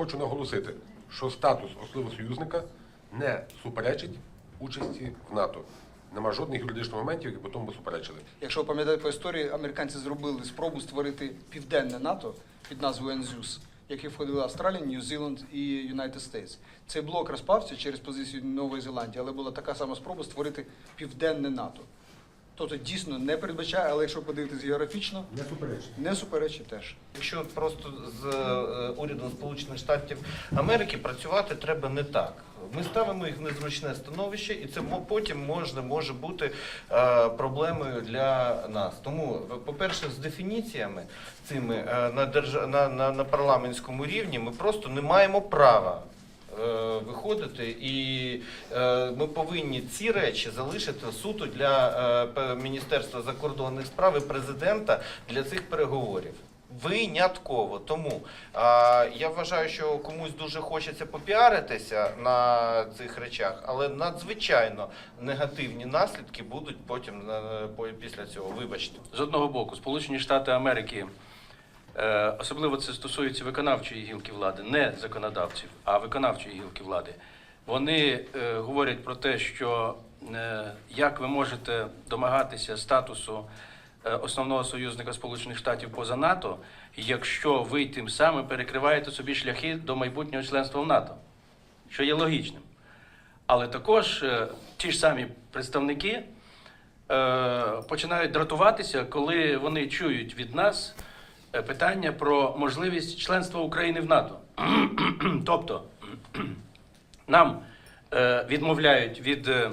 Хочу наголосити, що статус особливого союзника не суперечить участі в НАТО. Нема жодних юридичних моментів, які потім би суперечили. Якщо ви пам'ятаєте по історії, американці зробили спробу створити південне НАТО під назвою ЕНЗЮС, в яке входили Австралія, Нью-Зіланд і United States. Цей блок розпався через позицію Нової Зеландії, але була така сама спроба створити південне НАТО. Тобто дійсно не передбачає, але якщо подивитися географічно, Не суперечить. не суперечить теж. Якщо просто з е, урядом Сполучених Штатів Америки працювати треба не так. Ми ставимо їх в незручне становище, і це потім можна може бути е, проблемою для нас. Тому, по-перше, з дефініціями цими е, на, держа... на, на, на парламентському рівні ми просто не маємо права. Е, Виходити, і е, ми повинні ці речі залишити суто для е, Міністерства закордонних справ і президента для цих переговорів. Винятково. Тому а, я вважаю, що комусь дуже хочеться попіаритися на цих речах, але надзвичайно негативні наслідки будуть потім після цього. Вибачте. З одного боку, Сполучені Штати Америки, особливо це стосується виконавчої гілки влади, не законодавців, а виконавчої гілки влади. Вони е, говорять про те, що е, як ви можете домагатися статусу е, основного союзника Сполучених Штатів поза НАТО, якщо ви тим самим перекриваєте собі шляхи до майбутнього членства в НАТО, що є логічним. Але також е, ті ж самі представники е, починають дратуватися, коли вони чують від нас е, питання про можливість членства України в НАТО. тобто нам е, відмовляють від е,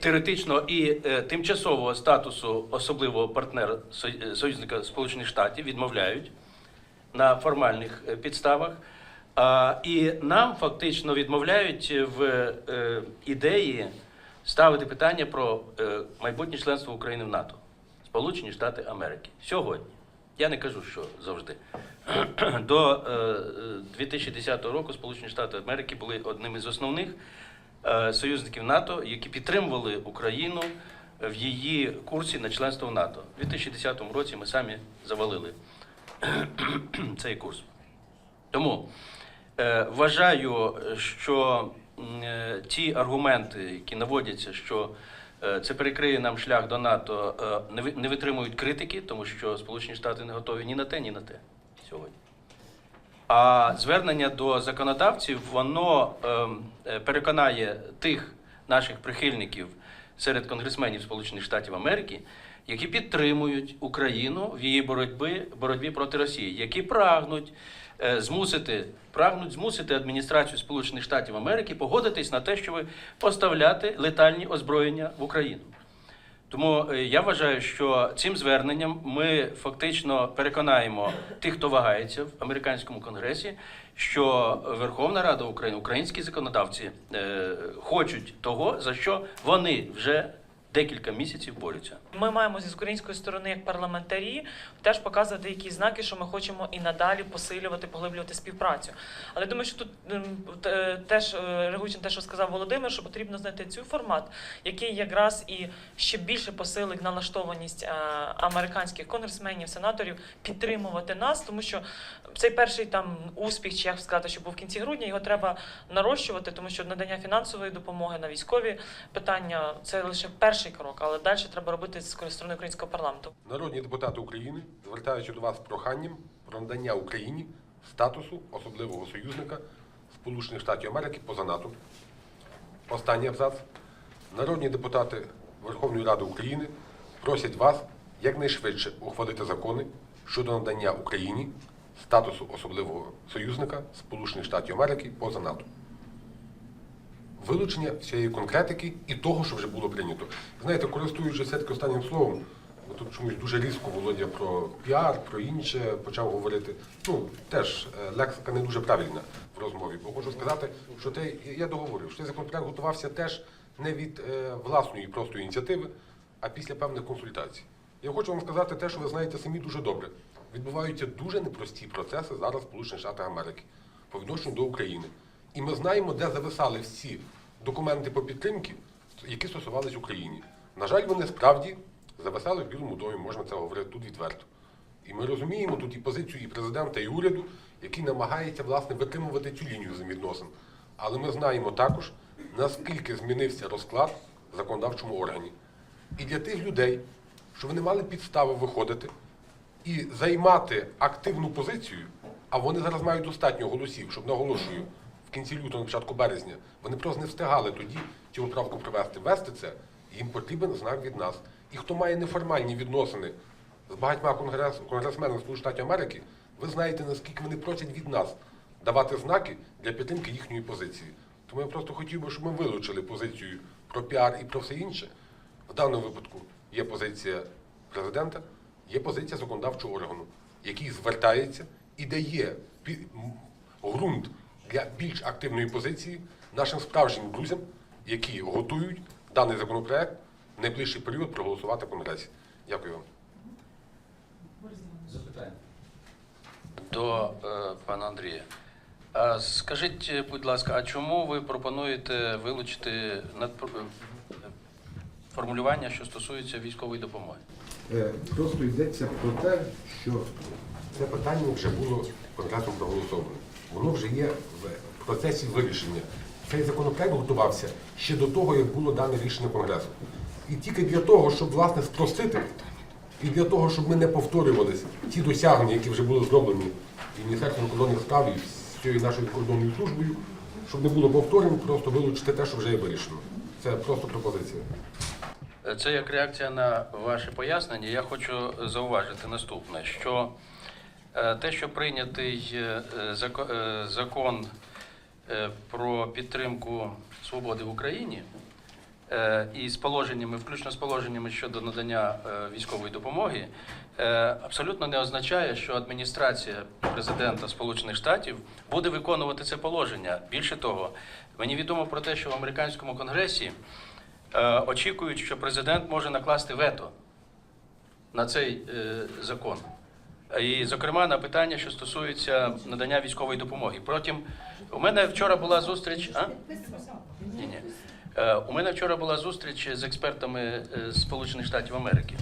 теоретичного і е, тимчасового статусу особливого партнера е, союзника Сполучених Штатів, відмовляють на формальних е, підставах. А, і нам фактично відмовляють в е, ідеї ставити питання про е, майбутнє членство України в НАТО, Сполучені Штати Америки. Сьогодні. Я не кажу, що завжди. До е, е, 2010 року Сполучені Штати Америки були одним із основних е, союзників НАТО, які підтримували Україну в її курсі на членство в НАТО. У 2010 році ми самі завалили цей курс. Тому е, вважаю, що е, ті аргументи, які наводяться, що е, це перекриє нам шлях до НАТО, е, не ви- не витримують критики, тому що Сполучені Штати не готові ні на те, ні на те сьогодні. А звернення до законодавців воно ем, е, переконає тих наших прихильників серед конгресменів Сполучених Штатів Америки, які підтримують Україну в її боротьбі, боротьбі проти Росії, які прагнуть е, змусити, прагнуть змусити адміністрацію Сполучених Штатів Америки погодитись на те, щоб поставляти летальні озброєння в Україну. Тому е, я вважаю, що цим зверненням ми фактично переконаємо тих, хто вагається в американському конгресі, що Верховна Рада України, українські законодавці е, хочуть того, за що вони вже декілька місяців борються. Ми маємо з української сторони, як парламентарі, теж показувати якісь знаки, що ми хочемо і надалі посилювати, поглиблювати співпрацю. Але думаю, що тут ем, теж е, реагуючи на те, що сказав Володимир, що потрібно знайти цей формат, який якраз і ще більше посилить налаштованість е, американських конгресменів, сенаторів підтримувати нас, тому що цей перший там успіх, чи як сказати, що був в кінці грудня, його треба нарощувати, тому що надання фінансової допомоги на військові питання це лише перший крок, але далі треба робити з сторони українського парламенту. Народні депутати України звертаються до вас з проханням про надання Україні статусу особливого союзника Сполучених Штатів Америки поза НАТО. Останній абзац. Народні депутати Верховної Ради України просять вас якнайшвидше ухвалити закони щодо надання Україні статусу особливого союзника Сполучених Штатів Америки поза НАТО. Вилучення всієї конкретики і того, що вже було прийнято. Знаєте, користуючись все-таки останнім словом, тут чомусь дуже різко Володя про піар, про інше почав говорити. Ну, теж е, лексика не дуже правильна в розмові. Бо хочу сказати, що те, я договорив, що цей законопроект готувався теж не від е, власної просто ініціативи, а після певних консультацій. Я хочу вам сказати те, що ви знаєте самі дуже добре. Відбуваються дуже непрості процеси зараз в Сполучених Штатах Америки по відношенню до України. І ми знаємо, де зависали всі документи по підтримці, які стосувались України. На жаль, вони справді зависали в Білому домі, можна це говорити тут відверто. І ми розуміємо тут і позицію і президента, і уряду, який намагається власне витримувати цю лінію взаємовідносин. Але ми знаємо також, наскільки змінився розклад в законодавчому органі. І для тих людей, що вони мали підстави виходити і займати активну позицію, а вони зараз мають достатньо голосів, щоб наголошую, в кінці лютого, початку березня, вони просто не встигали тоді цю поправку провести. Вести це їм потрібен знак від нас. І хто має неформальні відносини з багатьма конгрес, конгресменами Сполучених Штатів Америки, ви знаєте, наскільки вони просять від нас давати знаки для підтримки їхньої позиції. Тому я просто хотів би, щоб ми вилучили позицію про піар і про все інше. В даному випадку є позиція президента, є позиція законодавчого органу, який звертається і дає ґрунт для більш активної позиції нашим справжнім друзям, які готують даний законопроект в найближчий період проголосувати в Конгресі. Дякую вам. Запитання. До е, пана Андрія. А скажіть, будь ласка, а чому ви пропонуєте вилучити надпро- е, формулювання, що стосується військової допомоги? Е, Просто йдеться про те, що це питання вже було Конгресом проголосоване. Воно вже є в процесі вирішення. Цей законопроект готувався ще до того, як було дане рішення Конгресу. І тільки для того, щоб власне спростити, і для того, щоб ми не повторювалися ті досягнення, які вже були зроблені і Міністерством закордонних справ, і всією нашою кордонною службою, щоб не було повторень, просто вилучити те, що вже є вирішено. Це просто пропозиція. Це як реакція на ваше пояснення. Я хочу зауважити наступне: що е, те, що прийнятий е, е, зако- закон про підтримку свободи в Україні і з положеннями, включно з положеннями щодо надання військової допомоги, абсолютно не означає, що адміністрація президента Сполучених Штатів буде виконувати це положення. Більше того, мені відомо про те, що в американському конгресі очікують, що президент може накласти вето на цей е, закон. І, зокрема, на питання, що стосується надання військової допомоги. Потім у мене вчора була зустріч. А? Ні, ні. Е, у мене вчора була зустріч з експертами е, Сполучених Штатів Америки.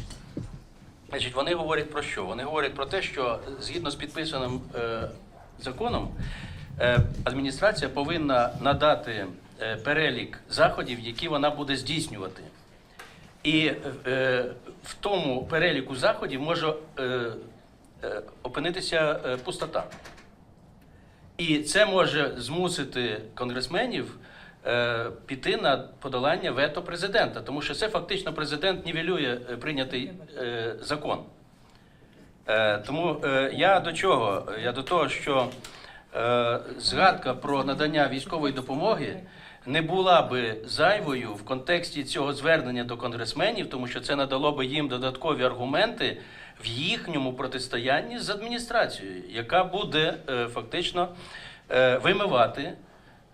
Значить, вони говорять про що? Вони говорять про те, що згідно з підписаним е, законом, е, адміністрація повинна надати е, перелік заходів, які вона буде здійснювати. І е, в тому переліку заходів може е, е, опинитися е, пустота. І це може змусити конгресменів е, піти на подолання вето президента, тому що це фактично президент нівелює е, прийнятий е, закон. Е, тому е, я до чого? Я до того, що е, згадка про надання військової допомоги не була би зайвою в контексті цього звернення до конгресменів, тому що це надало би їм додаткові аргументи в їхньому протистоянні з адміністрацією, яка буде е, фактично е, вимивати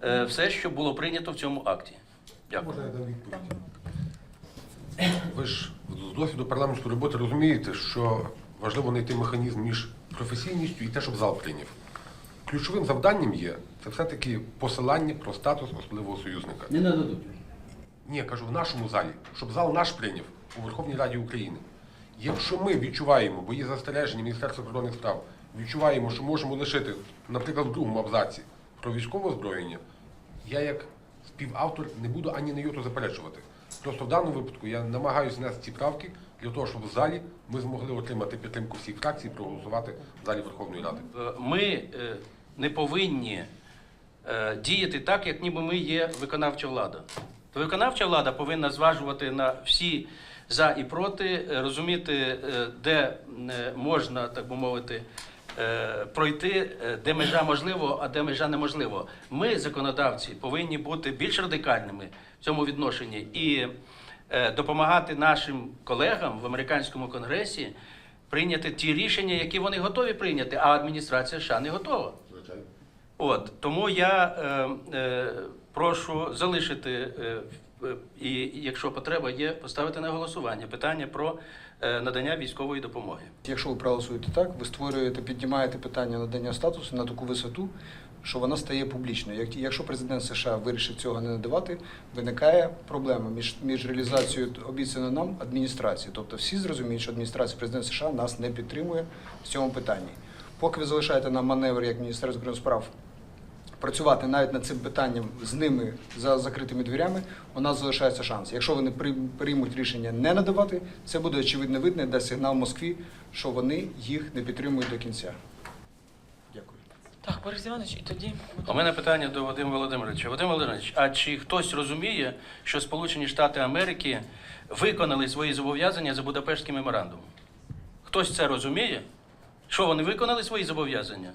е, все, що було прийнято в цьому акті. Дякую. Ви ж з досвіду парламентської роботи розумієте, що важливо знайти механізм між професійністю і те, щоб зал прийняв. Ключовим завданням є це все-таки посилання про статус особливого союзника. Не нададуть. Ні, я кажу, в нашому залі, щоб зал наш прийняв у Верховній Раді України. Якщо ми відчуваємо, бо є застереження Міністерства закордонних справ, відчуваємо, що можемо лишити, наприклад, в другому абзаці про військове озброєння, я як співавтор не буду ані на йоту заперечувати. Просто в даному випадку я намагаюся внести ці правки для того, щоб в залі ми змогли отримати підтримку всіх фракцій і проголосувати в залі Верховної Ради. Е, Ми е, не повинні е, діяти так, як ніби ми є виконавча влада. То виконавча влада повинна зважувати на всі за і проти, е, розуміти, е, де е, можна, так би мовити, пройти, де межа можливо, а де межа неможливо. Ми, законодавці, повинні бути більш радикальними в цьому відношенні і допомагати нашим колегам в американському конгресі прийняти ті рішення, які вони готові прийняти, а адміністрація США не готова. От тому я е, е, прошу залишити, е, і якщо потреба є, поставити на голосування питання про е, надання військової допомоги. Якщо ви проголосуєте так, ви створюєте, піднімаєте питання надання статусу на таку висоту, що вона стає публічною. Як- Якщо президент США вирішить цього не надавати, виникає проблема між, між реалізацією обіцяної нам адміністрації. Тобто всі зрозуміють, що адміністрація президента США нас не підтримує в цьому питанні. Поки ви залишаєте нам маневр як Міністерство справ працювати навіть над цим питанням з ними за закритими дверями, у нас залишається шанс. Якщо вони при- приймуть рішення не надавати, це буде очевидно видно, дасть сигнал Москві, що вони їх не підтримують до кінця. Дякую. Так, Борис Іванович, і тоді У мене питання до Вадима Володимировича. Вадим Володимирович, а чи хтось розуміє, що Сполучені Штати Америки виконали свої зобов'язання за Будапештським меморандумом? Хтось це розуміє? Що вони виконали свої зобов'язання?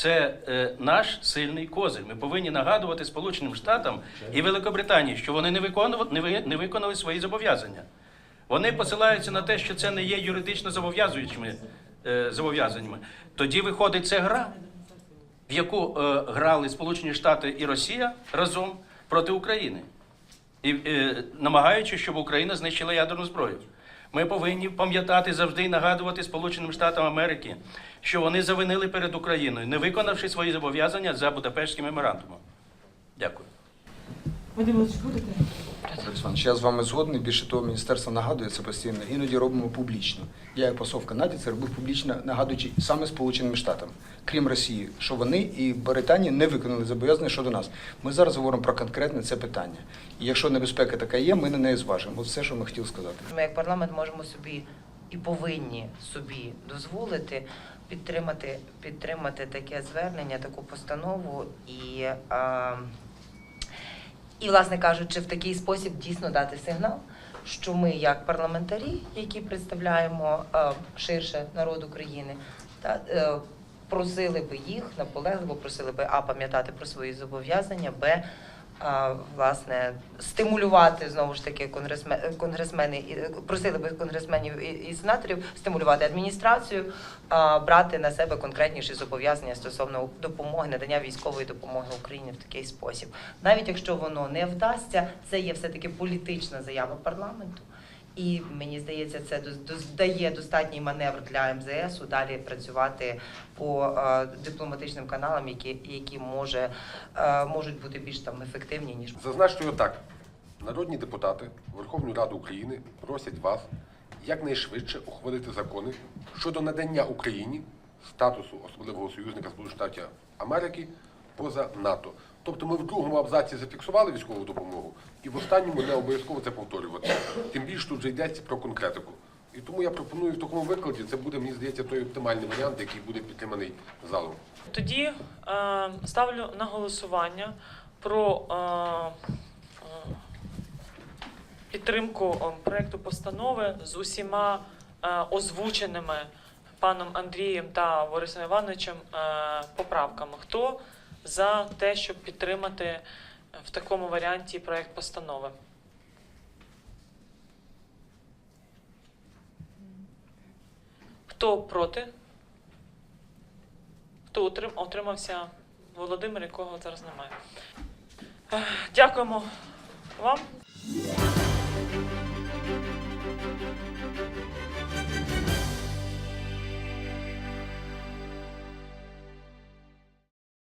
Це е, наш сильний козир. Ми повинні нагадувати Сполученим Штатам і Великобританії, що вони не виконували, не, ви- не виконали свої зобов'язання. Вони посилаються на те, що це не є юридично зобов'язуючими е, зобов'язаннями. Тоді виходить це гра в яку е, грали Сполучені Штати і Росія разом проти України, і е, намагаючись, щоб Україна знищила ядерну зброю. Ми повинні пам'ятати завжди і нагадувати Сполученим Штатам Америки, що вони завинили перед Україною, не виконавши свої зобов'язання за Будапештським меморандумом. Дякую. Вадим Володимирович, будете? Іванович, я з вами згодний. Більше того, міністерство нагадує це постійно. Іноді робимо публічно. Я як посол в Канаді це робив публічно, нагадуючи саме Сполученим Штатам, крім Росії, що вони і Британія не виконали зобов'язання щодо нас. Ми зараз говоримо про конкретне це питання. І якщо небезпека така є, ми на неї зважимо. От все, що ми хотіли сказати. Ми як парламент можемо собі і повинні собі дозволити підтримати, підтримати таке звернення, таку постанову і, а, і, власне кажучи, в такий спосіб дійсно дати сигнал, що ми, як парламентарі, які представляємо а, ширше народ України, та, е, просили би їх наполегливо, просили би а пам'ятати про свої зобов'язання, б власне стимулювати знову ж таки конгресмен, конгресмени просили би конгресменів і сенаторів стимулювати адміністрацію, брати на себе конкретніші зобов'язання стосовно допомоги, надання військової допомоги Україні в такий спосіб. Навіть якщо воно не вдасться, це є все таки політична заява парламенту. І мені здається, це дає достатній маневр для МЗС далі працювати по е, дипломатичним каналам, які, які може, е, можуть бути більш там ефективні ніж Зазначте його так. Народні депутати Верховної Ради України просять вас якнайшвидше ухвалити закони щодо надання Україні статусу особливого союзника Сполучених Штатів Америки поза НАТО. Тобто ми в другому абзаці зафіксували військову допомогу, і в останньому не обов'язково це повторювати. Тим більше тут вже йдеться про конкретику. І тому я пропоную в такому викладі, це буде, мені здається, той оптимальний варіант, який буде підтриманий залом. Тоді е, ставлю на голосування про е, е, підтримку е, проекту постанови з усіма е, озвученими паном Андрієм та Борисом Івановичем е, поправками. Хто за те, щоб підтримати в такому варіанті проект постанови? Хто проти? Хто утримався? Володимир, якого зараз немає. Дякуємо вам.